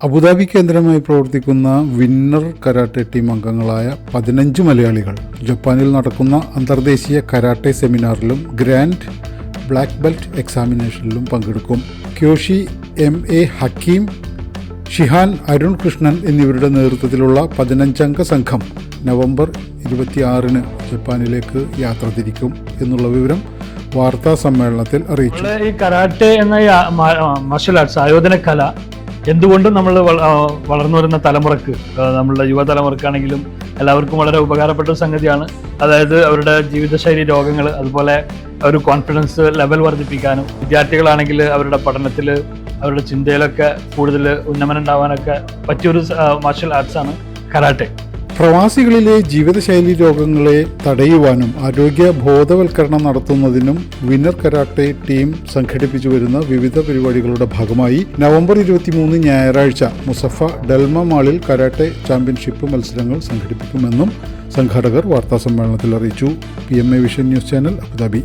Abu Dhabi കേന്ദ്രമായി പ്രവർത്തിക്കുന്ന winner karate team അംഗങ്ങളായ പതിനഞ്ച് മലയാളികൾ ജപ്പാനിൽ നടക്കുന്ന അന്തർദേശീയ കരാട്ടെ സെമിനാറിലും ഗ്രാൻഡ് ബ്ലാക്ക് ബെൽറ്റ് എക്സാമിനേഷനിലും പങ്കെടുക്കും. Kyoshi M A Hakeem shihan Arun Krishnan എന്നിവരുടെ നേതൃത്വത്തിലുള്ള പതിനഞ്ചംഗ സംഘം നവംബർ ഇരുപത്തിയാറിന് ജപ്പാനിലേക്ക് യാത്ര തിരിക്കും എന്നുള്ള വിവരം വാർത്താ സമ്മേളനത്തിൽ അറിയിച്ചു. ഈ കരാട്ടെ എന്ന മാർഷൽ ആർട്സ് ആയോധന കല എന്തുകൊണ്ടും നമ്മൾ വളർന്നു വരുന്ന തലമുറയ്ക്ക് നമ്മളുടെ യുവതലമുറക്കാണെങ്കിലും എല്ലാവർക്കും വളരെ ഉപകാരപ്പെട്ട സംഗതിയാണ്. അതായത് അവരുടെ ജീവിതശൈലി രോഗങ്ങൾ അതുപോലെ ഒരു കോൺഫിഡൻസ് ലെവൽ വർദ്ധിപ്പിക്കാനും വിദ്യാർത്ഥികളാണെങ്കിൽ അവരുടെ പഠനത്തിൽ അവരുടെ ചിന്തയിലൊക്കെ കൂടുതൽ ഉന്നമനം ഉണ്ടാവാനൊക്കെ പറ്റിയൊരു മാർഷൽ ആർട്സാണ് കരാട്ടെ. പ്രവാസികളിലെ ജീവിതശൈലി രോഗങ്ങളെ തടയുവാനും ആരോഗ്യ ബോധവൽക്കരണം നടത്തുന്നതിനും വിന്നർ കരാട്ടെ ടീം സംഘടിപ്പിച്ചു വരുന്ന വിവിധ പരിപാടികളുടെ ഭാഗമായി നവംബർ ഇരുപത്തിമൂന്ന് ഞായറാഴ്ച മുസഫ ഡൽമ മാളിൽ കരാട്ടെ ചാമ്പ്യൻഷിപ്പ് മത്സരങ്ങൾ സംഘടിപ്പിക്കുമെന്നും സംഘാടകർ വാർത്താസമ്മേളനത്തിൽ അറിയിച്ചു. P M A vision news channel Abu Dhabi.